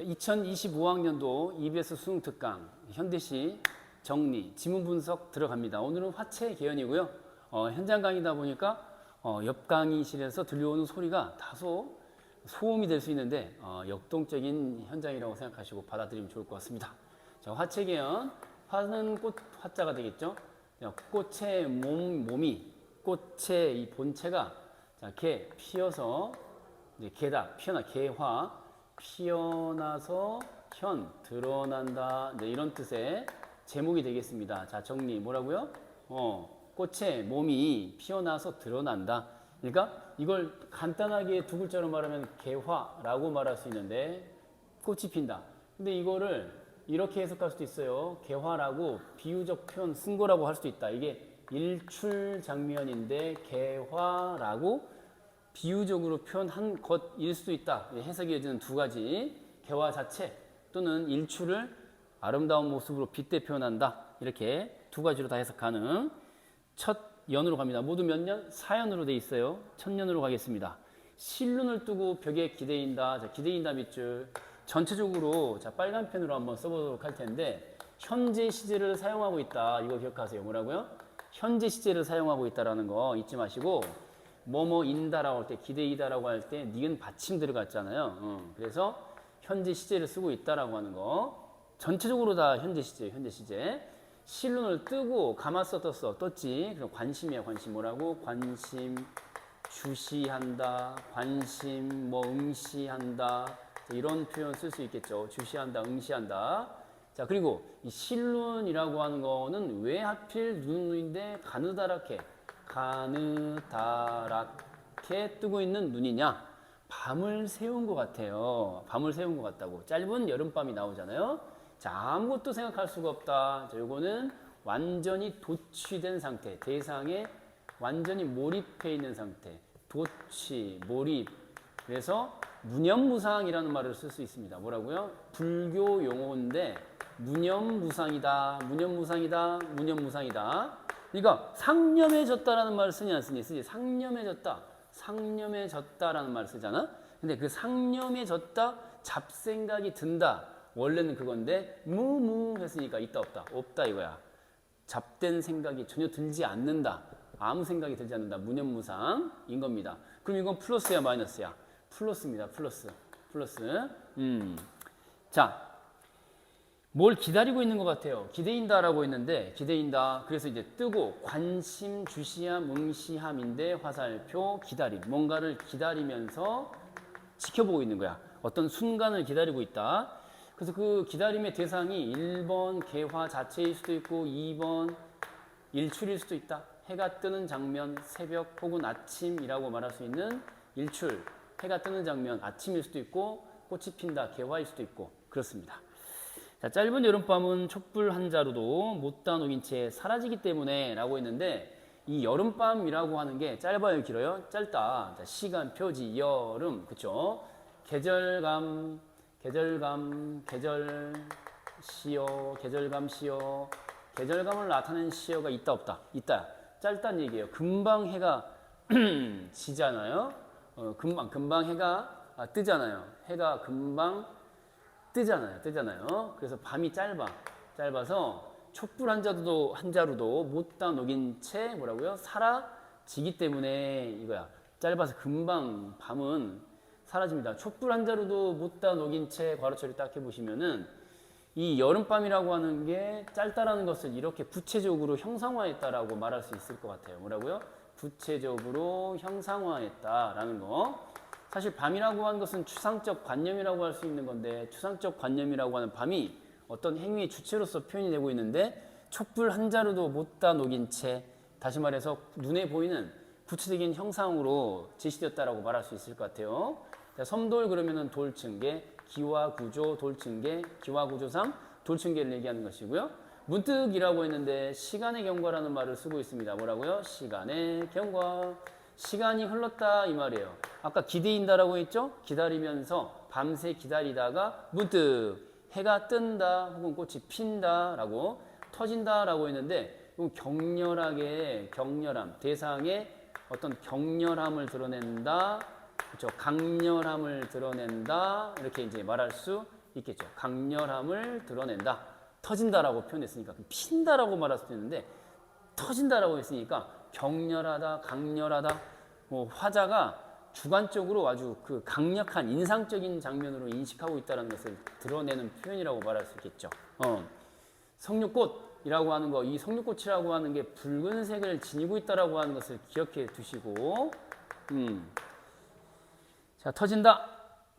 2025학년도 EBS 수능 특강 현대시 정리 지문 분석 들어갑니다. 오늘은 화체 개연이고요. 어, 현장 강의다 보니까 어, 옆 강의실에서 들려오는 소리가 다소 소음이 될 수 있는데 어, 역동적인 현장이라고 생각하시고 받아들이면 좋을 것 같습니다. 자, 화체 개연 화는 꽃 화자가 되겠죠. 자, 꽃의 몸 몸이 꽃의 이 본체가 자, 개 피어서 이제 개다 피어나 개화 피어나서 현 드러난다 이제 이런 뜻의 제목이 되겠습니다. 자 정리 뭐라고요? 어 꽃의 몸이 피어나서 드러난다. 그러니까 이걸 간단하게 두 글자로 말하면 개화라고 말할 수 있는데 꽃이 핀다. 근데 이거를 이렇게 해석할 수도 있어요. 개화라고 비유적 표현 쓴 거라고 할 수도 있다. 이게 일출 장면인데 개화라고 비유적으로 표현한 것일 수도 있다. 해석이 이어지는 두 가지 개화 자체 또는 일출을 아름다운 모습으로 빗대 표현한다. 이렇게 두 가지로 다 해석 가능. 첫 연으로 갑니다. 모두 몇 년? 4연으로 돼 있어요. 첫 년으로 가겠습니다. 실눈을 뜨고 벽에 기대인다. 자, 기대인다 밑줄. 전체적으로 자, 빨간 펜으로 한번 써보도록 할 텐데 현재 시제를 사용하고 있다. 이거 기억하세요. 뭐라고요? 현재 시제를 사용하고 있다라는 거 잊지 마시고 뭐뭐인다라고 할 때 기대이다라고 할 때 니은 받침 들어갔잖아요. 어, 그래서 현재 시제를 쓰고 있다라고 하는 거 전체적으로 다 현재 시제, 현재 시제. 실눈을 뜨고 감았어 떴어 떴지. 그럼 관심이야 관심 뭐라고? 관심 주시한다. 관심 뭐 응시한다. 이런 표현 쓸 수 있겠죠. 주시한다, 응시한다. 자 그리고 이 실눈이라고 하는 거는 왜 하필 눈인데 가느다랗게 가느다랗게 뜨고 있는 눈이냐? 밤을 새운 것 같아요. 밤을 새운 것 같다고. 짧은 여름밤이 나오잖아요. 자, 아무것도 생각할 수가 없다. 자, 요거는 완전히 도취된 상태. 대상에 완전히 몰입해 있는 상태. 도취, 몰입. 그래서 무념무상이라는 말을 쓸 수 있습니다. 뭐라고요? 불교 용어인데 무념무상이다, 무념무상이다, 무념무상이다. 그러니까 상념해졌다라는 말을 쓰냐 안 쓰니 쓰지. 상념해졌다. 상념해졌다라는 말을 쓰잖아? 근데 그 상념해졌다 잡생각이 든다. 원래는 그건데 무무 했으니까 있다 없다. 없다 이거야. 잡된 생각이 전혀 들지 않는다. 아무 생각이 들지 않는다. 무념무상인 겁니다. 그럼 이건 플러스야 마이너스야? 플러스입니다. 플러스. 플러스. 음 자 뭘 기다리고 있는 것 같아요. 기대인다라고 했는데 기대인다. 그래서 이제 뜨고 관심, 주시함, 응시함인데 화살표 기다림. 뭔가를 기다리면서 지켜보고 있는 거야. 어떤 순간을 기다리고 있다. 그래서 그 기다림의 대상이 1번 개화 자체일 수도 있고 2번 일출일 수도 있다. 해가 뜨는 장면, 새벽 혹은 아침이라고 말할 수 있는 일출, 해가 뜨는 장면, 아침일 수도 있고 꽃이 핀다, 개화일 수도 있고 그렇습니다. 자, 짧은 여름밤은 촛불 한 자루도 못다 녹인 채 사라지기 때문에 라고 했는데 이 여름밤이라고 하는 게 짧아요 길어요? 짧다. 자, 시간 표지 여름. 그쵸? 계절감 계절감 계절 시어 계절감 시어 계절감을 나타내는 시어가 있다 없다? 있다. 짧다는 얘기예요. 금방 해가 지잖아요? 어, 금방 금방 해가 아, 뜨잖아요. 해가 금방 뜨잖아요. 뜨잖아요. 그래서 밤이 짧아. 짧아서 촛불 한 자루도 한 자루도 못다 녹인 채 뭐라고요? 사라지기 때문에 이거야. 짧아서 금방 밤은 사라집니다. 촛불 한 자루도 못다 녹인 채 괄호처리 딱 해보시면은 이 여름밤이라고 하는 게 짧다라는 것을 이렇게 구체적으로 형상화했다라고 말할 수 있을 것 같아요. 뭐라고요? 구체적으로 형상화했다라는 거. 사실 밤이라고 하는 것은 추상적 관념이라고 할 수 있는 건데 추상적 관념이라고 하는 밤이 어떤 행위의 주체로서 표현이 되고 있는데 촛불 한 자루도 못다 녹인 채 다시 말해서 눈에 보이는 구체적인 형상으로 제시되었다라고 말할 수 있을 것 같아요. 자, 섬돌 그러면은 돌층계, 기와 구조, 돌층계, 기와 구조상 돌층계를 얘기하는 것이고요. 문득이라고 했는데 시간의 경과라는 말을 쓰고 있습니다. 뭐라고요? 시간의 경과. 시간이 흘렀다 이 말이에요. 아까 기대인다라고 했죠? 기다리면서 밤새 기다리다가 문득 해가 뜬다 혹은 꽃이 핀다라고 터진다라고 했는데 격렬하게 격렬함 대상의 어떤 격렬함을 드러낸다 그렇죠 강렬함을 드러낸다 이렇게 이제 말할 수 있겠죠. 강렬함을 드러낸다. 터진다라고 표현했으니까 핀다라고 말할 수도 있는데 터진다라고 했으니까 격렬하다, 강렬하다. 뭐 화자가 주관적으로 아주 그 강력한 인상적인 장면으로 인식하고 있다는 것을 드러내는 표현이라고 말할 수 있겠죠. 어. 석류꽃이라고 하는 거, 이 석류꽃이라고 하는 게 붉은색을 지니고 있다라고 하는 것을 기억해 두시고, 음. 자, 터진다.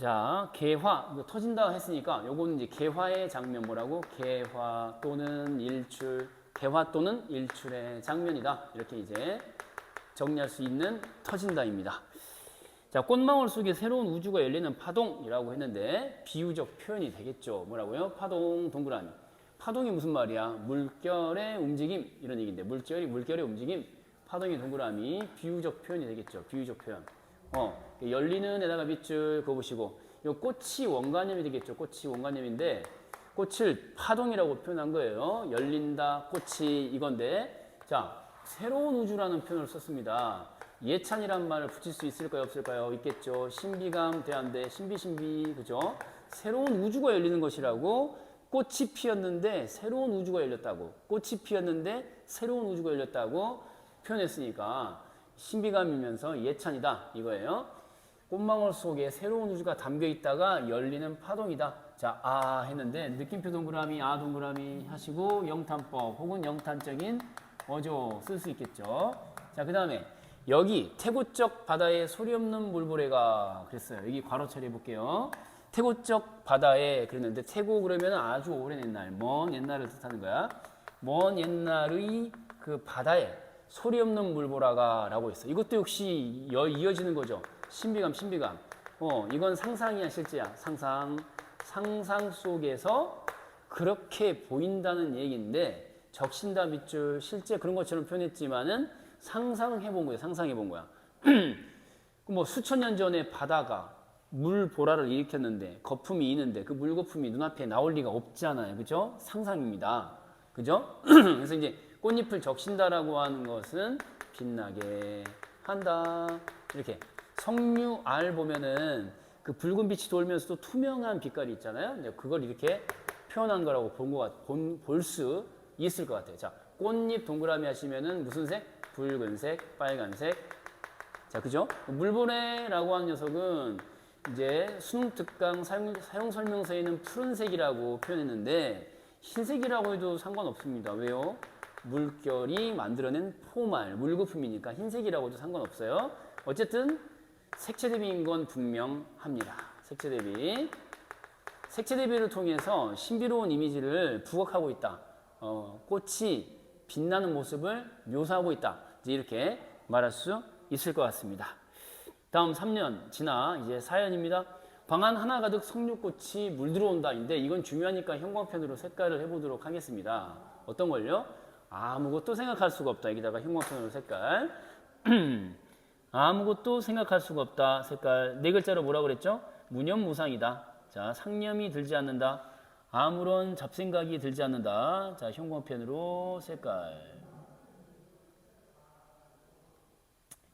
자, 개화. 터진다 했으니까 요거는 이제 개화의 장면 뭐라고? 개화 또는 일출, 개화 또는 일출의 장면이다. 이렇게 이제 정리할 수 있는 터진다입니다. 자, 꽃망울 속에 새로운 우주가 열리는 파동이라고 했는데 비유적 표현이 되겠죠. 뭐라고요? 파동 동그라미. 파동이 무슨 말이야? 물결의 움직임 이런 얘기인데 물결이 물결의 움직임, 파동의 동그라미 비유적 표현이 되겠죠. 비유적 표현. 어, 열리는 에다가 밑줄 그거 보시고 이 꽃이 원관념이 되겠죠. 꽃이 원관념인데 꽃을 파동이라고 표현한 거예요. 열린다, 꽃이 이건데 자 새로운 우주라는 표현을 썼습니다. 예찬이란 말을 붙일 수 있을까요? 없을까요? 있겠죠. 신비감 대한데 신비신비 그죠? 새로운 우주가 열리는 것이라고 꽃이 피었는데 새로운 우주가 열렸다고 꽃이 피었는데 새로운 우주가 열렸다고 표현했으니까 신비감이면서 예찬이다 이거예요. 꽃망울 속에 새로운 우주가 담겨 있다가 열리는 파동이다. 자, 아 했는데 느낌표 동그라미, 아 동그라미 하시고 영탄법 혹은 영탄적인 어조 쓸 수 있겠죠. 자, 그 다음에 여기 태고적 바다에 소리 없는 물보레가 그랬어요. 여기 괄호 처리해 볼게요. 태고적 바다에 그랬는데 태고 그러면 아주 오랜 옛날, 먼 옛날을 뜻하는 거야. 먼 옛날의 그 바다에 소리 없는 물보라가 라고 있어. 이것도 역시 여- 이어지는 거죠. 신비감, 신비감. 어, 이건 상상이야, 실제야. 상상. 상상 속에서 그렇게 보인다는 얘기인데 적신다 밑줄 실제 그런 것처럼 표현했지만은 상상해 본 거야. 상상해 본 거야. 뭐 수천 년 전에 바다가 물 보라를 일으켰는데 거품이 있는데 그 물거품이 눈앞에 나올 리가 없잖아요. 그죠? 상상입니다. 그죠? 그래서 이제 꽃잎을 적신다라고 하는 것은 빛나게 한다. 이렇게 석류 알 보면은 그 붉은 빛이 돌면서도 투명한 빛깔이 있잖아요. 그걸 이렇게 표현한 거라고 볼수 있을 것 같아요. 자, 꽃잎 동그라미 하시면은 무슨 색? 붉은색, 빨간색. 자, 그죠? 물보레라고 하는 녀석은 이제 수능 특강 사용, 사용 설명서에는 푸른색이라고 표현했는데 흰색이라고 해도 상관없습니다. 왜요? 물결이 만들어낸 포말, 물거품이니까 흰색이라고도 상관없어요. 어쨌든 색채 대비인 건 분명합니다. 색채 대비. 색채 대비를 통해서 신비로운 이미지를 부각하고 있다. 어, 꽃이 빛나는 모습을 묘사하고 있다. 이제 이렇게 말할 수 있을 것 같습니다. 다음 3년 지나 이제 사연입니다. 방안 하나 가득 석류꽃이 물들어온다인데 이건 중요하니까 형광펜으로 색깔을 해보도록 하겠습니다. 어떤 걸요? 아무것도 생각할 수가 없다. 여기다가 형광펜으로 색깔. 아무것도 생각할 수가 없다. 색깔 네 글자로 뭐라 그랬죠? 무념무상이다. 자, 상념이 들지 않는다. 아무런 잡생각이 들지 않는다. 자, 형광펜으로 색깔.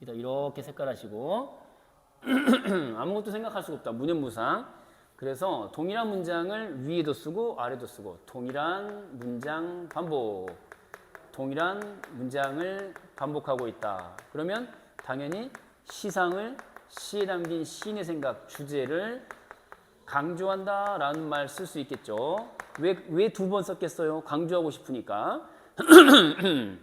일단 이렇게 색깔 하시고 아무것도 생각할 수가 없다. 무념무상. 그래서 동일한 문장을 위에도 쓰고 아래도 쓰고 동일한 문장 반복. 동일한 문장을 반복하고 있다. 그러면 당연히 시상을 시에 담긴 시인의 생각, 주제를 강조한다 라는 말 쓸 수 있겠죠. 왜 왜 두 번 썼겠어요? 강조하고 싶으니까.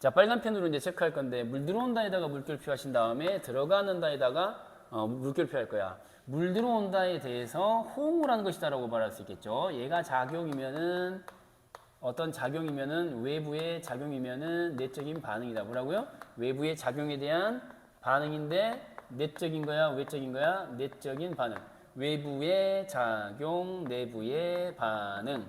자, 빨간 펜으로 이제 체크할 건데 물 들어온다에다가 물결 표 하신 다음에 들어가는다에다가 어, 물결 표 할 거야. 물 들어온다에 대해서 호응을 하는 것이다라고 말할 수 있겠죠. 얘가 작용이면은 어떤 작용이면은 외부의 작용이면은 내적인 반응이다. 뭐라고요? 외부의 작용에 대한 반응인데 내적인 거야, 외적인 거야? 내적인 반응. 외부의 작용, 내부의 반응.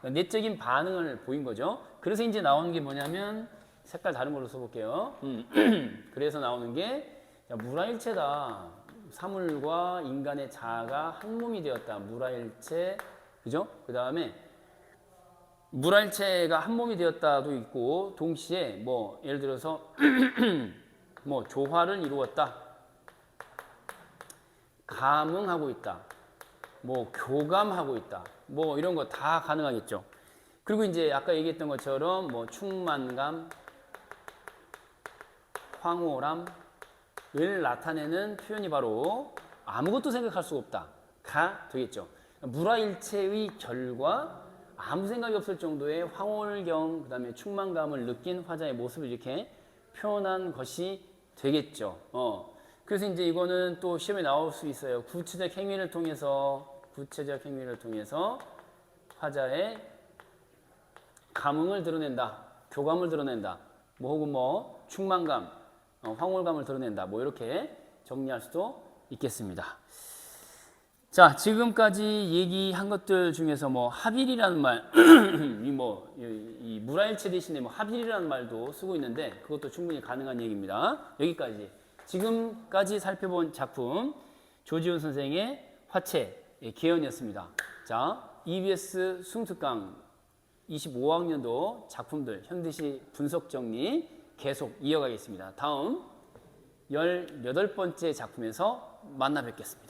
그러니까 내적인 반응을 보인 거죠. 그래서 이제 나오는 게 뭐냐면 색깔 다른 걸로 써볼게요. 음. 그래서 나오는 게 야, 물화일체다. 사물과 인간의 자아가 한 몸이 되었다. 물화일체, 그죠? 그 다음에 물화일체가 한 몸이 되었다도 있고 동시에 뭐 예를 들어서 뭐 조화를 이루었다. 감응하고 있다. 뭐 교감하고 있다. 뭐 이런 거 다 가능하겠죠. 그리고 이제 아까 얘기했던 것처럼 뭐 충만감, 황홀함을 나타내는 표현이 바로 아무것도 생각할 수 없다가 되겠죠. 물화일체의 결과 아무 생각이 없을 정도의 황홀경 그다음에 충만감을 느낀 화자의 모습을 이렇게 표현한 것이 되겠죠. 어. 그래서 이제 이거는 또 시험에 나올 수 있어요. 구체적 행위를 통해서 구체적 행위를 통해서 화자의 감흥을 드러낸다, 교감을 드러낸다, 뭐 혹은 뭐 충만감, 어, 황홀감을 드러낸다, 뭐 이렇게 정리할 수도 있겠습니다. 자, 지금까지 얘기한 것들 중에서 뭐 합일이라는 말, 이뭐 이, 이 물화일체 대신에 뭐 합일이라는 말도 쓰고 있는데 그것도 충분히 가능한 얘기입니다. 여기까지 지금까지 살펴본 작품 조지훈 선생의 화채의 개연이었습니다. 자, EBS 숭특강 25학년도 작품들 현대시 분석 정리 계속 이어가겠습니다. 다음 18번째 작품에서 만나 뵙겠습니다.